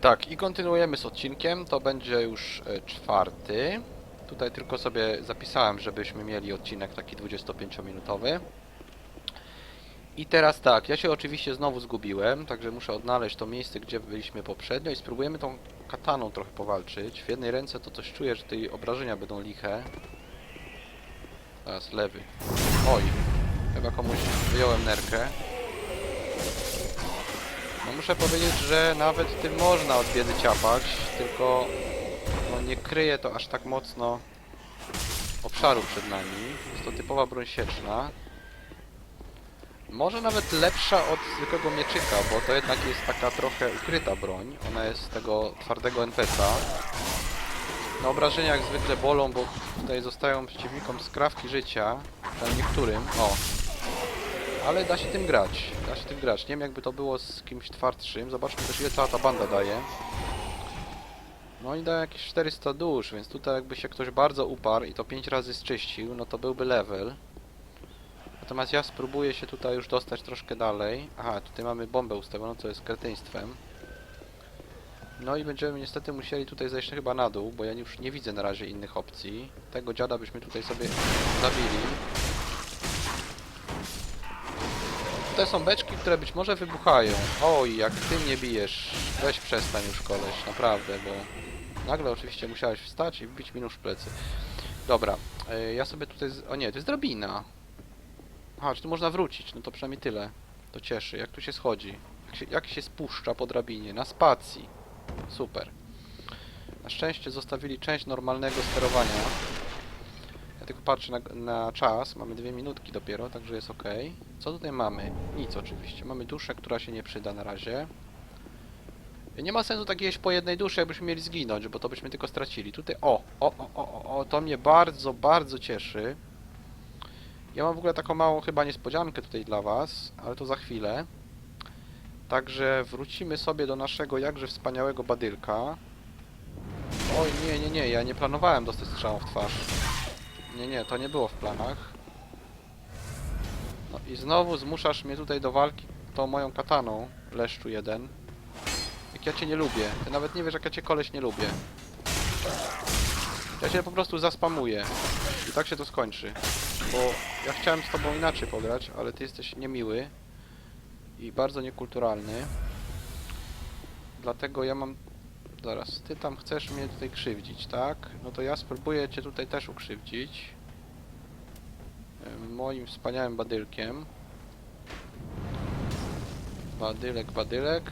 Tak, i kontynuujemy z odcinkiem. To będzie już e, czwarty. Tutaj tylko sobie zapisałem, żebyśmy mieli odcinek taki 25-minutowy. I teraz tak, ja się oczywiście znowu zgubiłem, także muszę odnaleźć to miejsce, gdzie byliśmy poprzednio i spróbujemy tą kataną trochę powalczyć. W jednej ręce to coś czuję, że tej obrażenia będą liche. Teraz lewy. Oj, chyba komuś wyjąłem nerkę. No muszę powiedzieć, że nawet tym można od biedy ciapać, tylko no nie kryje to aż tak mocno obszaru przed nami. Jest to typowa broń sieczna. Może nawet lepsza od zwykłego mieczyka, bo to jednak jest taka trochę ukryta broń. Ona jest z tego twardego NPC-a. No obrażenia jak zwykle bolą, bo tutaj zostają przeciwnikom skrawki życia, tam niektórym. O, ale da się tym grać. Da się tym grać. Nie wiem jakby to było z kimś twardszym. Zobaczmy też ile cała ta banda daje. No i da jakieś 400 dusz, więc tutaj jakby się ktoś bardzo uparł i to 5 razy zczyścił, no to byłby level. Natomiast ja spróbuję się tutaj już dostać troszkę dalej. Aha, tutaj mamy bombę ustawioną, co jest kretyństwem. No i będziemy niestety musieli tutaj zejść chyba na dół, bo ja już nie widzę na razie innych opcji. Tego dziada byśmy tutaj sobie zabili. Tutaj są beczki, które być może wybuchają. Oj, jak ty mnie bijesz. Weź przestań już koleś, naprawdę, bo nagle oczywiście musiałeś wstać i wbić mi nóż w plecy. Dobra, y, ja sobie tutaj... Z... O nie, to jest drabina. Aha, czy tu można wrócić? No to przynajmniej tyle. To cieszy. Jak tu się schodzi? Jak się, jak się spuszcza po drabinie? Na spacji. Super. Na szczęście zostawili część normalnego sterowania. Tylko patrzę na, na czas. Mamy dwie minutki dopiero, także jest ok. Co tutaj mamy? Nic oczywiście. Mamy duszę, która się nie przyda na razie. Nie ma sensu tak jeść po jednej duszy, jakbyśmy mieli zginąć, bo to byśmy tylko stracili. Tutaj, o, o, o, o, o, to mnie bardzo, bardzo cieszy. Ja mam w ogóle taką małą chyba niespodziankę tutaj dla Was, ale to za chwilę. Także wrócimy sobie do naszego jakże wspaniałego badylka. Oj, nie, nie, nie, ja nie planowałem dostać strzału w twarz. Nie, nie, to nie było w planach. No i znowu zmuszasz mnie tutaj do walki tą moją kataną, leszczu jeden. Jak ja cię nie lubię. Ty nawet nie wiesz, jak ja cię koleś nie lubię. Ja cię po prostu zaspamuję. I tak się to skończy. Bo ja chciałem z tobą inaczej pograć, ale ty jesteś niemiły. I bardzo niekulturalny. Dlatego ja mam... Zaraz, ty tam chcesz mnie tutaj krzywdzić, tak? No to ja spróbuję cię tutaj też ukrzywdzić. Moim wspaniałym badylkiem. Badylek, badylek.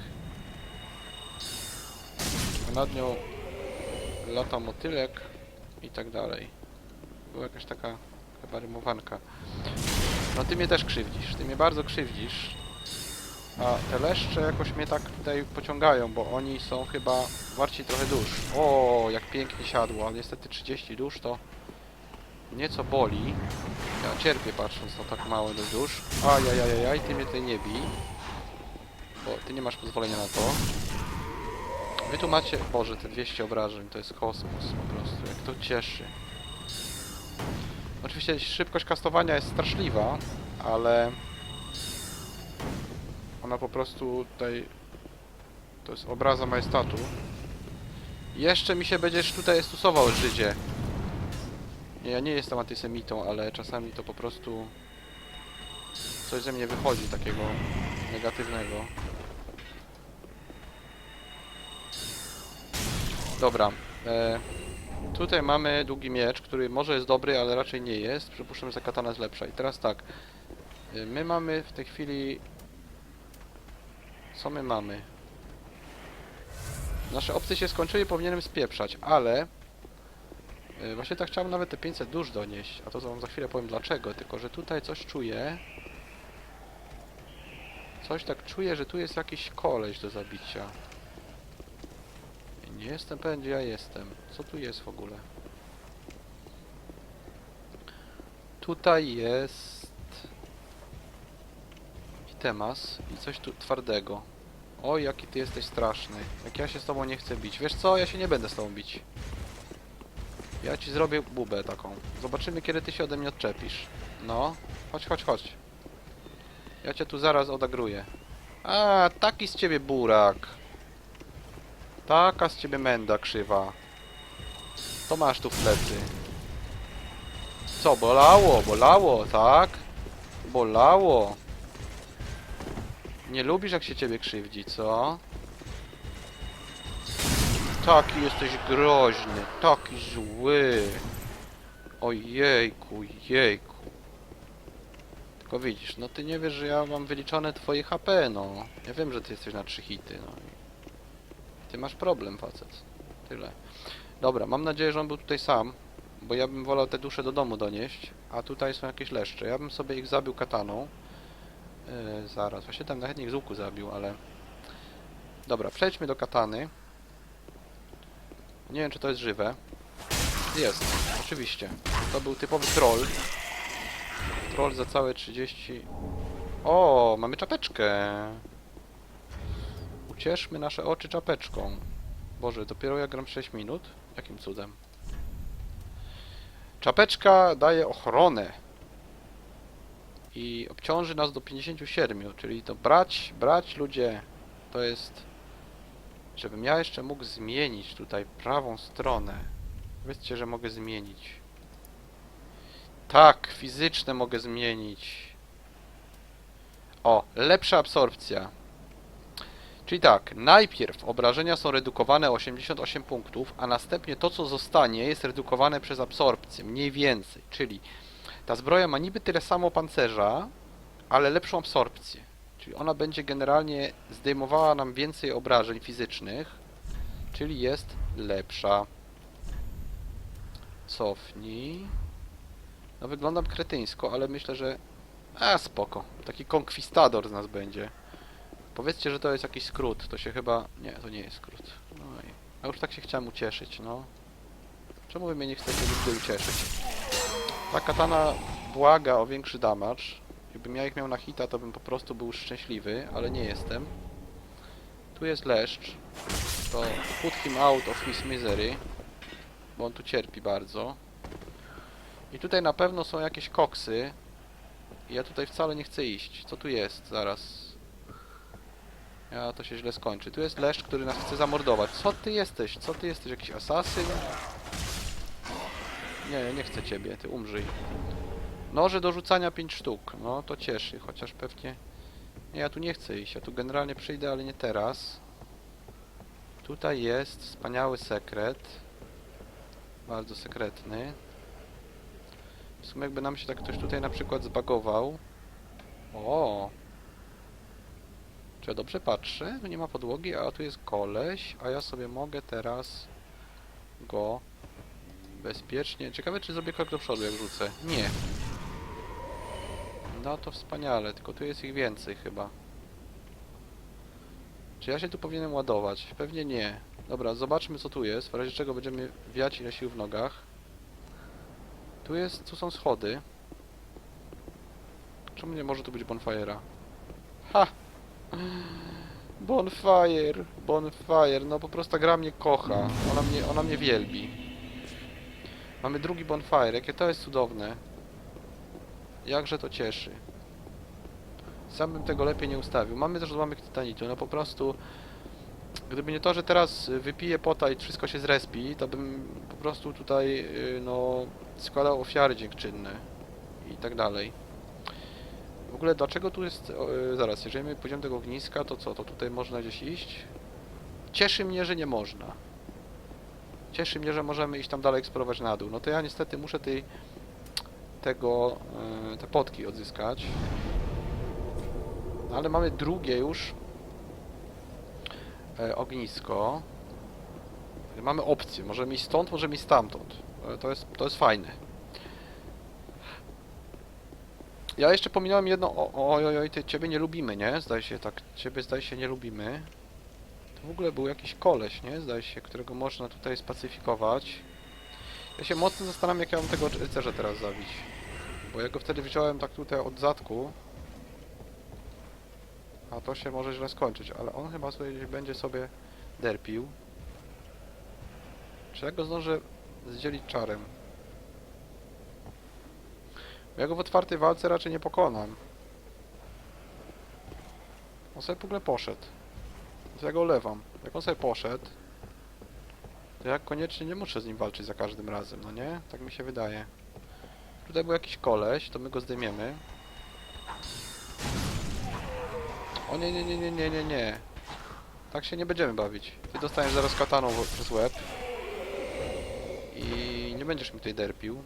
Nad nią lata motylek i tak dalej. Była jakaś taka chyba rymowanka. No ty mnie też krzywdzisz, ty mnie bardzo krzywdzisz. A te leszcze jakoś mnie tak tutaj pociągają, bo oni są chyba warci trochę dusz. O, jak pięknie siadło, ale niestety 30 dusz to nieco boli. Ja cierpię patrząc na tak małe dusz. Ajajajaj, ty mnie tutaj nie bij. Bo ty nie masz pozwolenia na to. Wy tu macie... Boże, te 200 obrażeń, to jest kosmos po prostu, jak to cieszy. Oczywiście szybkość kastowania jest straszliwa, ale... Ona po prostu tutaj... To jest obraza majestatu. Jeszcze mi się będziesz tutaj stosował, Żydzie. Nie, ja nie jestem antysemitą, ale czasami to po prostu... Coś ze mnie wychodzi takiego negatywnego. Dobra. E, tutaj mamy długi miecz, który może jest dobry, ale raczej nie jest. Przypuszczam, że ta katana jest lepsza. I teraz tak. E, my mamy w tej chwili... Co my mamy? Nasze opcje się skończyły, powinienem spieprzać, ale... e, Właśnie tak chciałem nawet te 500 dusz donieść, a to wam za chwilę powiem dlaczego, tylko że tutaj coś czuję. Coś tak czuję, że tu jest jakiś koleś do zabicia. Nie jestem pewien, gdzie ja jestem. Co tu jest w ogóle? Tutaj jest... Itemas i coś tu twardego. Oj, jaki ty jesteś straszny. Jak ja się z tobą nie chcę bić. Wiesz co? Ja się nie będę z tobą bić. Ja ci zrobię bubę taką. Zobaczymy, kiedy ty się ode mnie odczepisz. No, chodź, chodź, chodź. Ja cię tu zaraz odagruję. A, taki z ciebie burak. Taka z ciebie menda krzywa. To masz tu w plecy. Co, bolało, bolało, tak? Bolało. Nie lubisz jak się ciebie krzywdzi, co? Taki jesteś groźny, taki zły. Ojejku, jejku. Tylko widzisz, no ty nie wiesz, że ja mam wyliczone twoje HP, no. Ja wiem, że ty jesteś na trzy hity, no. Ty masz problem, facet. Tyle. Dobra, mam nadzieję, że on był tutaj sam, bo ja bym wolał te dusze do domu donieść, a tutaj są jakieś leszcze. Ja bym sobie ich zabił kataną. Yy, zaraz, właśnie tam ich z łuku zabił, ale... Dobra, przejdźmy do katany. Nie wiem, czy to jest żywe. Jest, oczywiście. To był typowy troll. Troll za całe 30... O, mamy czapeczkę. Ucieszmy nasze oczy czapeczką. Boże, dopiero ja gram 6 minut? Jakim cudem? Czapeczka daje ochronę. I obciąży nas do 57, czyli to brać, brać ludzie, to jest... Żebym ja jeszcze mógł zmienić tutaj prawą stronę. Powiedzcie, że mogę zmienić. Tak, fizyczne mogę zmienić. O, lepsza absorpcja. Czyli tak, najpierw obrażenia są redukowane o 88 punktów, a następnie to, co zostanie, jest redukowane przez absorpcję, mniej więcej. Czyli ta zbroja ma niby tyle samo pancerza, ale lepszą absorpcję. Czyli ona będzie generalnie zdejmowała nam więcej obrażeń fizycznych, czyli jest lepsza. Cofnij. No wyglądam kretyńsko, ale myślę, że... A, spoko. Taki konkwistador z nas będzie. Powiedzcie, że to jest jakiś skrót. To się chyba... Nie, to nie jest skrót. No i... A już tak się chciałem ucieszyć, no. Czemu wy mnie nie chcecie nigdy ucieszyć? Ta katana błaga o większy damage. Gdybym ja ich miał na hita, to bym po prostu był szczęśliwy, ale nie jestem. Tu jest leszcz. To put him out of his misery. Bo on tu cierpi bardzo. I tutaj na pewno są jakieś koksy. Ja tutaj wcale nie chcę iść. Co tu jest? Zaraz. Ja to się źle skończy. Tu jest leszcz, który nas chce zamordować. Co ty jesteś? Co ty jesteś? Jakiś asasyn? Nie, nie chcę ciebie. Ty umrzyj. Noże do rzucania 5 sztuk. No to cieszy, chociaż pewnie... Nie, ja tu nie chcę iść. Ja tu generalnie przyjdę, ale nie teraz. Tutaj jest wspaniały sekret. Bardzo sekretny. W sumie jakby nam się tak ktoś tutaj na przykład zbagował. O! Czy ja dobrze patrzę? Tu nie ma podłogi, a tu jest koleś, a ja sobie mogę teraz go bezpiecznie... Ciekawe, czy zrobię krok do przodu, jak rzucę. Nie. No to wspaniale, tylko tu jest ich więcej chyba. Czy ja się tu powinienem ładować? Pewnie nie. Dobra, zobaczmy co tu jest, w razie czego będziemy wiać ile sił w nogach. Tu jest, tu są schody. Czemu nie może tu być bonfire'a? Ha! Bonfire, bonfire, no po prostu gra mnie kocha. Ona mnie, ona mnie wielbi. Mamy drugi bonfire, jakie to jest cudowne. Jakże to cieszy. Sam bym tego lepiej nie ustawił. Mamy też odłamek tytanitu, no po prostu... Gdyby nie to, że teraz wypiję pota i wszystko się zrespi, to bym po prostu tutaj, yy, no, składał ofiary dziękczynne i tak dalej. W ogóle dlaczego tu jest... O, yy, zaraz, jeżeli my pójdziemy do tego ogniska, to co? To tutaj można gdzieś iść? Cieszy mnie, że nie można. Cieszy mnie, że możemy iść tam dalej eksplorować na dół. No to ja niestety muszę tej... tego... Yy, te potki odzyskać. No ale mamy drugie już e, ognisko. Mamy opcję, możemy iść stąd, możemy iść stamtąd. E, To jest, to jest fajne. Ja jeszcze pominąłem jedno, oj, ty, ciebie nie lubimy, nie? Zdaje się tak, ciebie zdaje się nie lubimy. W ogóle był jakiś koleś, nie? Zdaje się, którego można tutaj spacyfikować. Ja się mocno zastanawiam, jak ja mam tego rycerza teraz zabić. Bo ja go wtedy wziąłem tak tutaj od zadku. A to się może źle skończyć, ale on chyba sobie będzie sobie derpił. Czy ja go zdążę zdzielić czarem? Bo Ja go w otwartej walce raczej nie pokonam. On sobie w ogóle poszedł. To ja go olewam. Jak on sobie poszedł, to ja koniecznie nie muszę z nim walczyć za każdym razem, no nie? Tak mi się wydaje. Tutaj był jakiś koleś, to my go zdejmiemy. O nie, nie, nie, nie, nie, nie, nie. Tak się nie będziemy bawić. Ty dostaniesz zaraz kataną przez łeb. I nie będziesz mi tutaj derpił.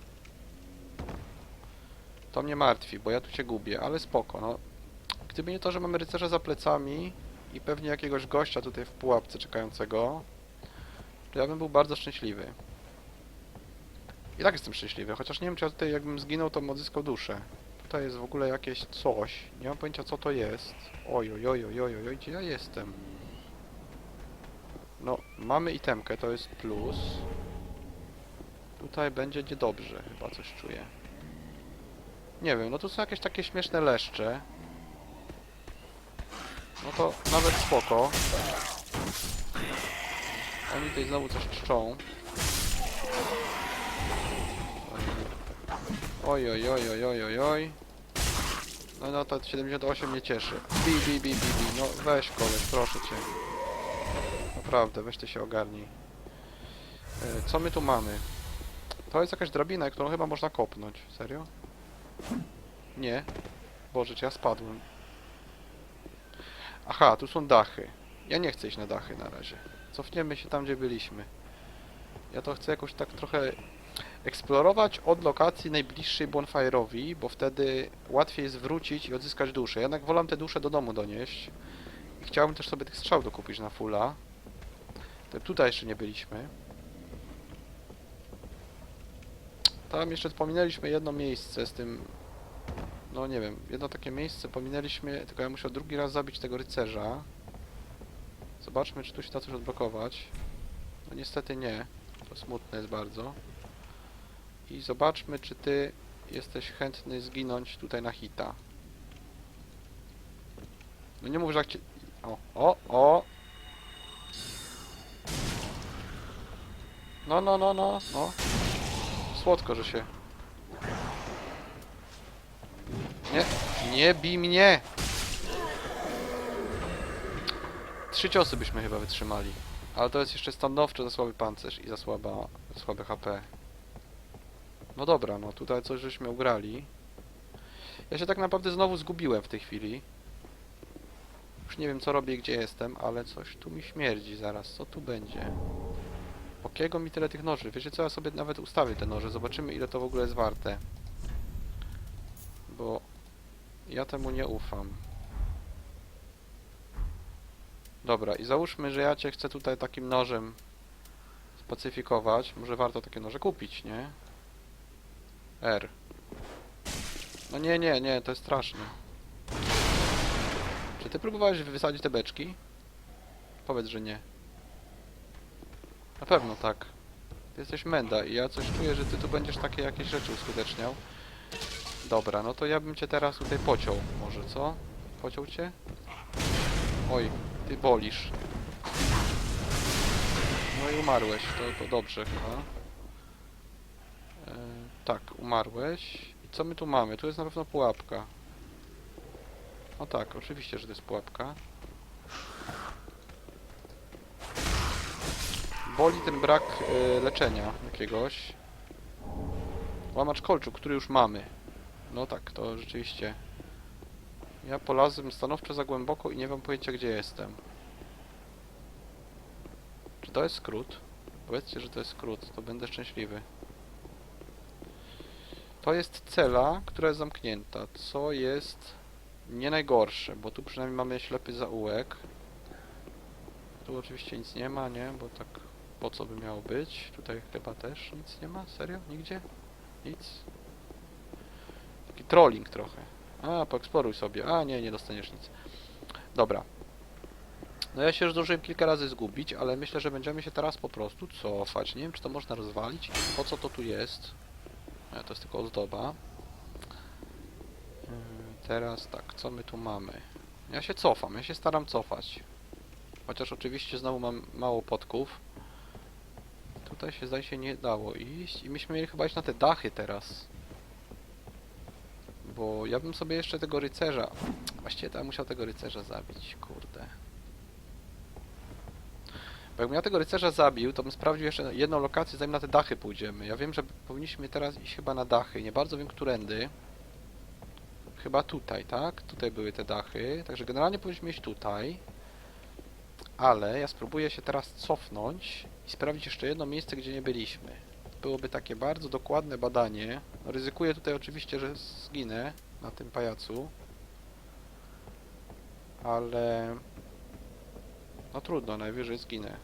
To mnie martwi, bo ja tu się gubię, ale spoko, no. Gdyby nie to, że mamy rycerza za plecami i pewnie jakiegoś gościa tutaj w pułapce czekającego, to ja bym był bardzo szczęśliwy. I tak jestem szczęśliwy, chociaż nie wiem, czy ja tutaj jakbym zginął, to bym odzyskał duszę. Tutaj jest w ogóle jakieś coś. Nie mam pojęcia, co to jest. Oj, oj, oj, oj, oj, oj, gdzie ja jestem? No, mamy itemkę, to jest plus. Tutaj będzie niedobrze, chyba coś czuję. Nie wiem, no tu są jakieś takie śmieszne leszcze. No to nawet spoko. Oni tutaj znowu coś czczą. Oj, oj, oj, oj, oj, oj, oj. No, no to 78 mnie cieszy. Bi, bi, bi, bi, bi. No weź koleś, proszę cię. Naprawdę, weź ty się ogarnij. E, Co my tu mamy? To jest jakaś drabina, którą chyba można kopnąć. Serio? Nie. Boże, czy ja spadłem? Aha, tu są dachy. Ja nie chcę iść na dachy na razie. Cofniemy się tam, gdzie byliśmy. Ja to chcę jakoś tak trochę eksplorować od lokacji najbliższej bonfire'owi, bo wtedy łatwiej jest wrócić i odzyskać duszę. Jednak wolę te dusze do domu donieść. I chciałbym też sobie tych strzał dokupić na fulla. Tutaj jeszcze nie byliśmy. Tam jeszcze pominęliśmy jedno miejsce z tym... No nie wiem, jedno takie miejsce pominęliśmy, tylko ja muszę drugi raz zabić tego rycerza. Zobaczmy, czy tu się da coś odblokować. No niestety nie. To smutne jest bardzo. I zobaczmy, czy ty jesteś chętny zginąć tutaj na hita. No nie mów, że jak cię... O, o, o! No, no, no, no, no. Słodko, że się... Nie, nie bij mnie! Trzy ciosy byśmy chyba wytrzymali. Ale to jest jeszcze stanowczo za słaby pancerz i za słaba, za słabe HP. No dobra, no tutaj coś żeśmy ugrali. Ja się tak naprawdę znowu zgubiłem w tej chwili. Już nie wiem co robię gdzie jestem, ale coś tu mi śmierdzi zaraz. Co tu będzie? Po kiego mi tyle tych noży? Wiecie co, ja sobie nawet ustawię te noże. Zobaczymy ile to w ogóle jest warte. Bo ja temu nie ufam. Dobra, i załóżmy, że ja cię chcę tutaj takim nożem spacyfikować. Może warto takie noże kupić, nie? R. No nie, nie, nie, to jest straszne. Czy ty próbowałeś wysadzić te beczki? Powiedz, że nie. Na pewno tak. Ty jesteś menda i ja coś czuję, że ty tu będziesz takie jakieś rzeczy uskuteczniał. Dobra, no to ja bym cię teraz tutaj pociął. Może, co? Pociął cię? Oj, ty bolisz. No i umarłeś, to, to dobrze chyba. E, tak, umarłeś. I co my tu mamy? Tu jest na pewno pułapka. O tak, oczywiście, że to jest pułapka. Boli ten brak e, leczenia jakiegoś. Łamacz kolczu, który już mamy. No tak, to rzeczywiście. Ja polazłem stanowczo za głęboko i nie mam pojęcia gdzie jestem. Czy to jest skrót? Powiedzcie, że to jest skrót, to będę szczęśliwy. To jest cela, która jest zamknięta, co jest nie najgorsze, bo tu przynajmniej mamy ślepy zaułek. Tu oczywiście nic nie ma, nie? Bo tak po co by miało być? Tutaj chyba też nic nie ma? Serio? Nigdzie? Nic? Taki trolling trochę. A, poeksploruj sobie. A, nie, nie dostaniesz nic. Dobra. No ja się już zdążyłem kilka razy zgubić, ale myślę, że będziemy się teraz po prostu cofać. Nie wiem, czy to można rozwalić. Po co to tu jest? Nie, to jest tylko ozdoba. Yy, Teraz tak, co my tu mamy? Ja się cofam, ja się staram cofać. Chociaż oczywiście znowu mam mało podków. Tutaj się zdaje się nie dało iść i myśmy mieli chyba iść na te dachy teraz. Bo ja bym sobie jeszcze tego rycerza... Właściwie to musiał tego rycerza zabić, kurde. Bo jakbym ja tego rycerza zabił, to bym sprawdził jeszcze jedną lokację, zanim na te dachy pójdziemy. Ja wiem, że powinniśmy teraz iść chyba na dachy. Nie bardzo wiem, którędy. Chyba tutaj, tak? Tutaj były te dachy. Także generalnie powinniśmy iść tutaj. Ale ja spróbuję się teraz cofnąć i sprawdzić jeszcze jedno miejsce, gdzie nie byliśmy. Byłoby takie bardzo dokładne badanie. Ryzykuję tutaj oczywiście, że zginę na tym pajacu. Ale... No trudno, najwyżej zginę.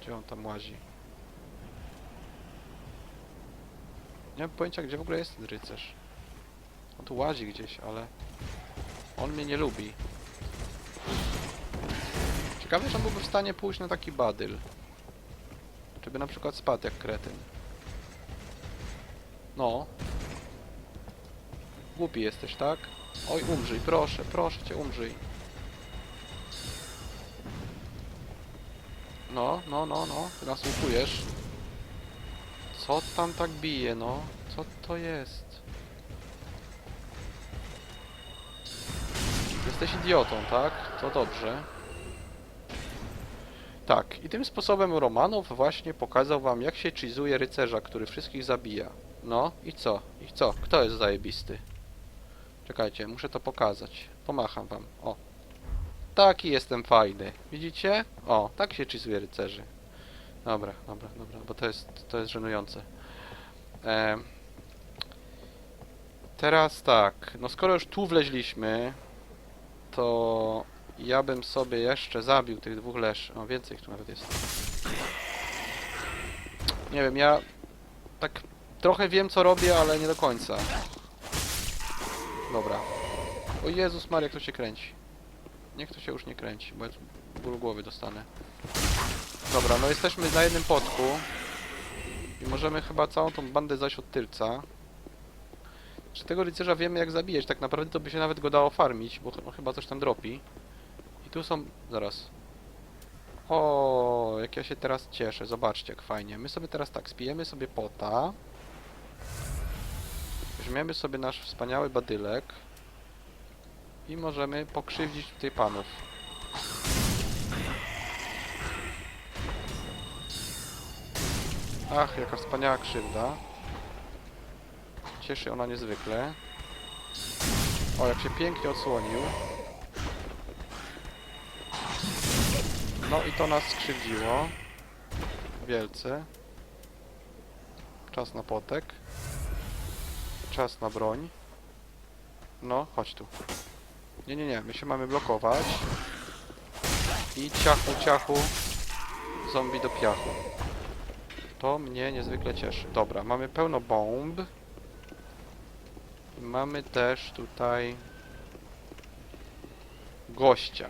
Gdzie on tam łazi? Nie mam pojęcia, gdzie w ogóle jest ten rycerz. On tu łazi gdzieś, ale... On mnie nie lubi. Ciekawe, że on byłby w stanie pójść na taki badyl. Czy by na przykład spadł jak kretyn. No. Głupi jesteś, tak? Oj, umrzyj, proszę, proszę cię, umrzyj. No, no, no, no, ty nas łupujesz. Co tam tak bije, no? Co to jest? Jesteś idiotą, tak? To dobrze. Tak, i tym sposobem Romanow właśnie pokazał wam, jak się cheese'uje rycerza, który wszystkich zabija. No, i co? I co? Kto jest zajebisty? Czekajcie, muszę to pokazać. Pomacham wam. O. Taki jestem fajny. Widzicie? O, tak się cheese'uje rycerzy. Dobra, dobra, dobra, bo to jest, to jest żenujące. Em, teraz tak, no skoro już tu wleźliśmy, to ja bym sobie jeszcze zabił tych dwóch leszy. O, więcej ich tu nawet jest. Nie wiem, ja tak trochę wiem co robię, ale nie do końca. Dobra. O Jezus Maria, jak to się kręci. Niech to się już nie kręci, bo ja ból głowy dostanę. Dobra, no jesteśmy na jednym podku. I możemy chyba całą tą bandę zaś od tylca. Czy tego rycerza wiemy jak zabijać? Tak naprawdę to by się nawet go dało farmić, bo ch- chyba coś tam dropi. I tu są... zaraz. O, jak ja się teraz cieszę. Zobaczcie, jak fajnie. My sobie teraz tak, spijemy sobie pota. Weźmiemy sobie nasz wspaniały badylek. I możemy pokrzywdzić tutaj panów. Ach, jaka wspaniała krzywda. Cieszy ona niezwykle. O, jak się pięknie odsłonił. No i to nas skrzywdziło. Wielce. Czas na potek. Czas na broń. No, chodź tu. Nie, nie, nie, my się mamy blokować. I ciachu, ciachu. Zombie do piachu. To mnie niezwykle cieszy. Dobra, mamy pełno bomb. I mamy też tutaj gościa.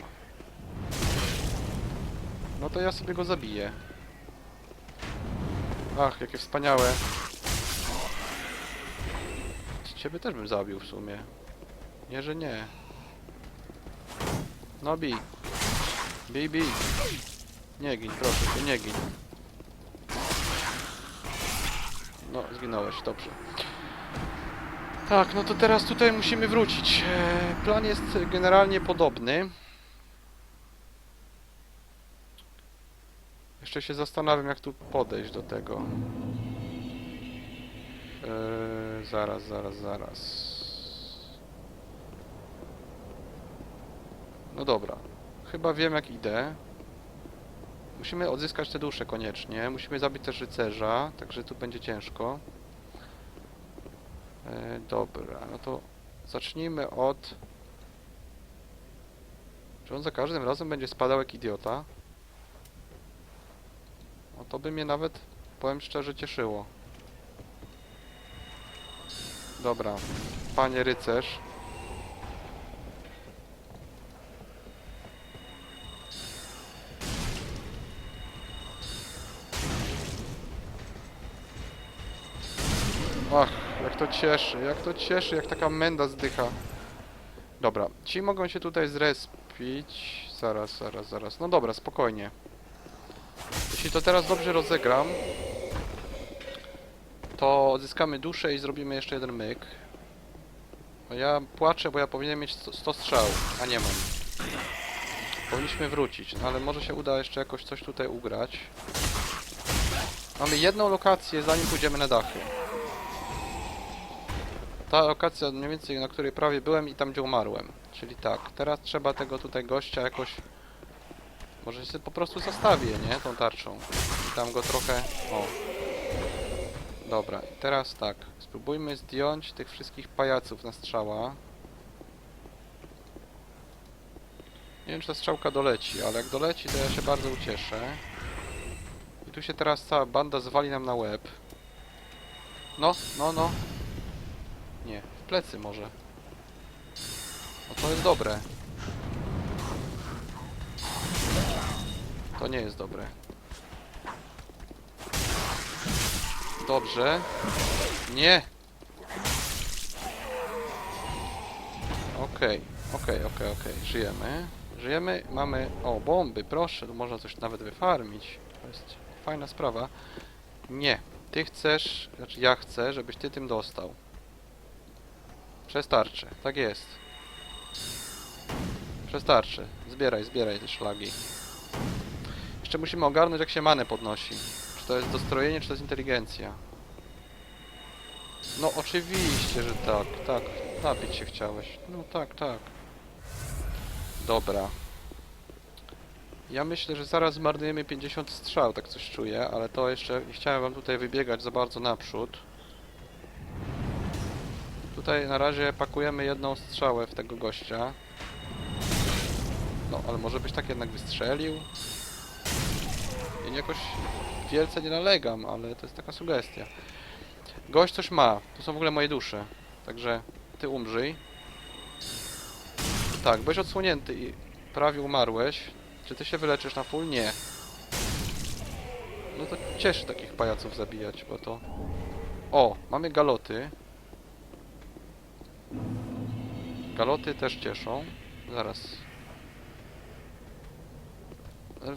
No to ja sobie go zabiję. Ach, jakie wspaniałe. Ciebie też bym zabił w sumie. Nie, że nie. No bij. Bij, bij. Nie gin, proszę cię, nie gin. No, zginąłeś, dobrze. Tak, no to teraz tutaj musimy wrócić. E, Plan jest generalnie podobny. Jeszcze się zastanawiam, jak tu podejść do tego. Eee, zaraz, zaraz, zaraz. No dobra. Chyba wiem, jak idę. Musimy odzyskać te dusze koniecznie. Musimy zabić też rycerza, także tu będzie ciężko. E, dobra, no to zacznijmy od... Czy on za każdym razem będzie spadał jak idiota? To by mnie nawet, powiem szczerze, cieszyło. Dobra, panie rycerz. Ach, jak to cieszy, jak to cieszy, jak taka menda zdycha. Dobra, ci mogą się tutaj zrespić. Zaraz, zaraz, zaraz. No dobra, spokojnie. Jeśli to teraz dobrze rozegram, to odzyskamy duszę i zrobimy jeszcze jeden myk. Ja płaczę, bo ja powinienem mieć 100, 100 strzał, a nie mam. Powinniśmy wrócić, no ale może się uda jeszcze jakoś coś tutaj ugrać. Mamy jedną lokację, zanim pójdziemy na dachy. Ta lokacja mniej więcej, na której prawie byłem i tam, gdzie umarłem. Czyli tak, teraz trzeba tego tutaj gościa jakoś... Może się po prostu zastawię, nie? Tą tarczą. I tam go trochę... O. Dobra, i teraz tak. Spróbujmy zdjąć tych wszystkich pajaców na strzała. Nie wiem, czy ta strzałka doleci, ale jak doleci, to ja się bardzo ucieszę. I tu się teraz cała banda zwali nam na łeb. No, no, no. Nie, w plecy może. No to jest dobre. To nie jest dobre. Dobrze. Nie! Okej, okej, okej, okej. Żyjemy. Żyjemy, mamy... O, bomby, proszę, tu można coś nawet wyfarmić. To jest fajna sprawa. Nie. Ty chcesz, znaczy ja chcę, żebyś ty tym dostał. Przez tarczę, tak jest. Przez tarczę. Zbieraj, zbieraj te szlagi. Jeszcze musimy ogarnąć, jak się manę podnosi. Czy to jest dostrojenie, czy to jest inteligencja. No oczywiście, że tak, tak. Napić się chciałeś. No tak, tak. Dobra. Ja myślę, że zaraz zmarnujemy 50 strzał, tak coś czuję, ale to jeszcze nie chciałem wam tutaj wybiegać za bardzo naprzód. Tutaj na razie pakujemy jedną strzałę w tego gościa. No, ale może byś tak jednak wystrzelił? Ja jakoś wielce nie nalegam, ale to jest taka sugestia. Gość coś ma. To są w ogóle moje dusze. Także ty umrzyj. Tak, byłeś odsłonięty i prawie umarłeś. Czy ty się wyleczysz na full? Nie. No to cieszy takich pajaców zabijać, bo to... O, mamy galoty. Galoty też cieszą. Zaraz.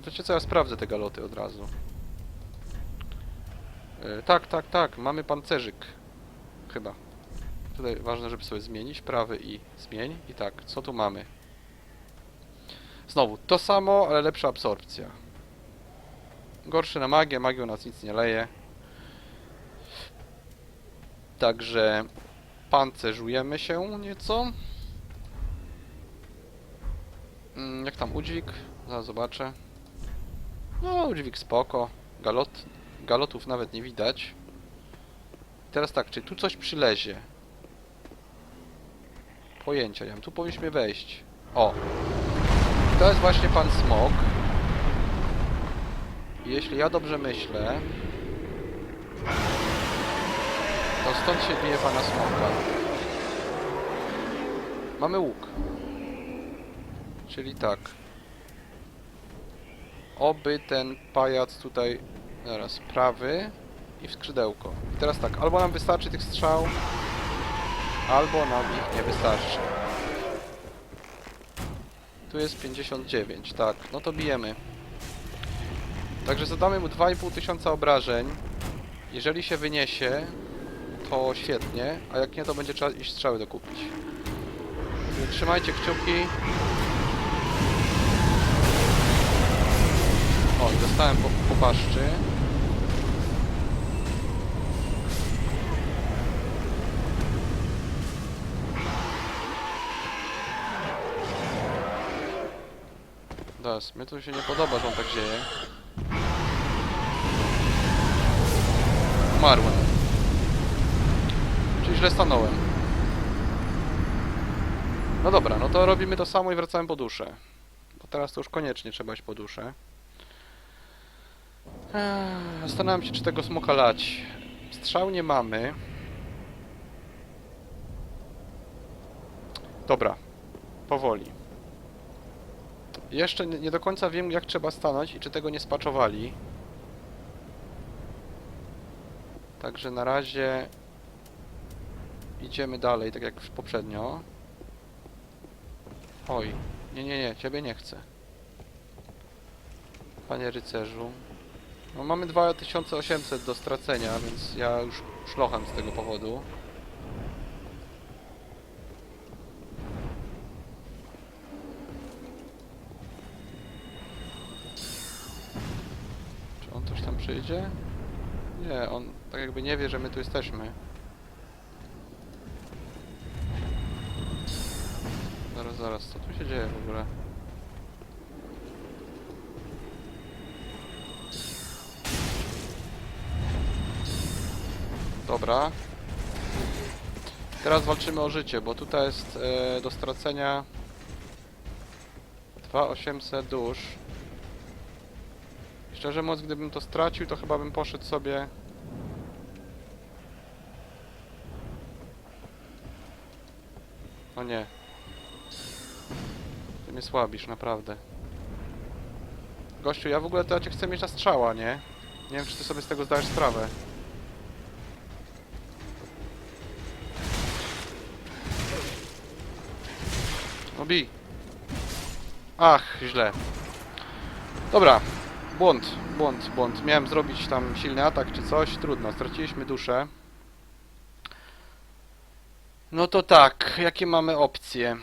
Wiecie co, ja sprawdzę te galoty od razu. E, tak, tak, tak, mamy pancerzyk. Chyba. Tutaj ważne, żeby sobie zmienić. Prawy i zmień. I tak, co tu mamy? Znowu, to samo, ale lepsza absorpcja. Gorszy na magię, magią nas nic nie leje. Także pancerzujemy się nieco. Mm, Jak tam udźwig? Zaraz zobaczę. No, udźwig spoko. Galot, galotów nawet nie widać. Teraz tak, czy tu coś przylezie? Pojęcia nie mam. Tu powinniśmy wejść. O! To jest właśnie pan Smok. Jeśli ja dobrze myślę, to stąd się bije pana Smoka. Mamy łuk. Czyli tak. Oby ten pajac tutaj... Zaraz, prawy i w skrzydełko. I teraz tak, albo nam wystarczy tych strzał, albo nam ich nie wystarczy. Tu jest 59, tak. No to bijemy. Także zadamy mu 2,5 tysiąca obrażeń. Jeżeli się wyniesie, to świetnie, a jak nie, to będzie trzeba iść strzały dokupić. Trzymajcie kciuki. O, i dostałem po, po paszczy. Das, mnie to się nie podoba, że on tak dzieje. Umarłem. Czyli źle stanąłem. No dobra, no to robimy to samo i wracamy po duszę. Bo teraz to już koniecznie trzeba iść po duszę. Eee, Zastanawiam się, czy tego smoka lać. Strzał nie mamy. Dobra. Powoli. Jeszcze nie nie do końca wiem, jak trzeba stanąć i czy tego nie spaczowali. Także na razie idziemy dalej, tak jak poprzednio. Oj, nie, nie, nie, ciebie nie chcę. Panie rycerzu. No, mamy 2800 do stracenia, więc ja już szlocham z tego powodu. Czy on coś tam przyjdzie? Nie, on tak jakby nie wie, że my tu jesteśmy. Zaraz, zaraz, co tu się dzieje w ogóle? Dobra. Teraz walczymy o życie, bo tutaj jest e, do stracenia 2800 dusz. Szczerze mówiąc, gdybym to stracił, to chyba bym poszedł sobie... O nie. Ty mnie słabisz, naprawdę. Gościu, ja w ogóle to cię chcę mieć na strzała, nie? Nie wiem, czy ty sobie z tego zdajesz sprawę. Ach, źle. Dobra. Błąd, błąd, błąd. Miałem zrobić tam silny atak czy coś. Trudno, straciliśmy duszę. No to tak, jakie mamy opcje?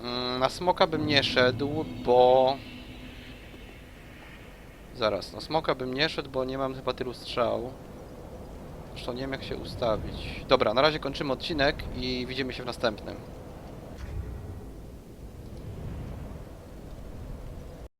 Mm, Na smoka bym nie szedł, bo... Zaraz, na smoka bym nie szedł, bo nie mam chyba tylu strzał. Zresztą nie wiem jak się ustawić. Dobra, na razie kończymy odcinek i widzimy się w następnym.